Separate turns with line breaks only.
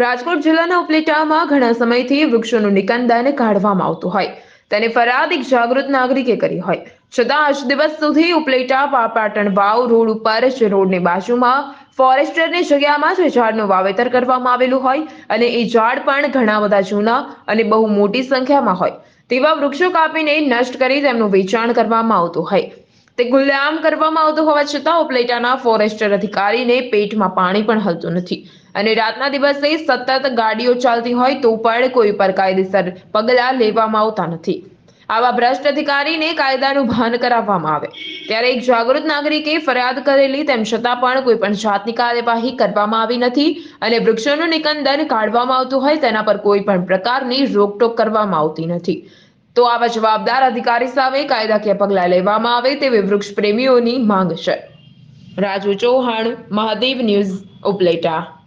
રાજકોટ જિલ્લાના ઉપલેટામાં ઘણા સમયથી વૃક્ષોનું નિકંદન કાઢવામાં આવતું હોય. તેની ફરિયાદ એક જાગૃત નાગરિકે કરી હોય. છતાં આજ દિવસ સુધી ઉપલેટા પાપાટણ વાવ રોડ ઉપર જ રોડની બાજુમાં ફોરેસ્ટરની જગ્યામાં જે ઝાડનું વાવેતર કરવામાં આવેલું હોય અને એ ઝાડ પણ ઘણા બધા જૂના અને બહુ મોટી સંખ્યામાં હોય. તેવા વૃક્ષો કાપીને નષ્ટ કરી તેમનું વેચાણ કરવામાં આવતું હોય. તે ગુલામ કરવામાં આવતું હોવા છતાં ઉપલેટાના ફોરેસ્ટર અધિકારીને પેટમાં પાણી પણ હલતું નથી. અને રાતના દિવસે સતત ગાડીઓ ચાલતી હોય તો પણ કોઈ પર કાયદેસર પગલાં લેવામાં આવતા નથી. આવા ભ્રષ્ટ અધિકારીને કાયદાનું ભાન કરાવવામાં આવે. ત્યારે એક જાગૃત નાગરિકે ફરિયાદ કરેલી તેમ છતાં પણ કોઈ પણ જાતની કાર્યવાહી કરવામાં આવી નથી અને વૃક્ષોનું નિકંદન કાઢવામાં આવતું હોય તેના પર કોઈ પણ પ્રકારની રોકટોક કરવામાં આવતી નથી. તો આવા જવાબદાર અધિકારી સામે કાયદાકીય પગલાં લેવામાં આવે તેવી વૃક્ષ પ્રેમીઓની માંગ છે. રાજુ ચૌહાણ, મહાદેવ ન્યૂઝ ઉપલેટા.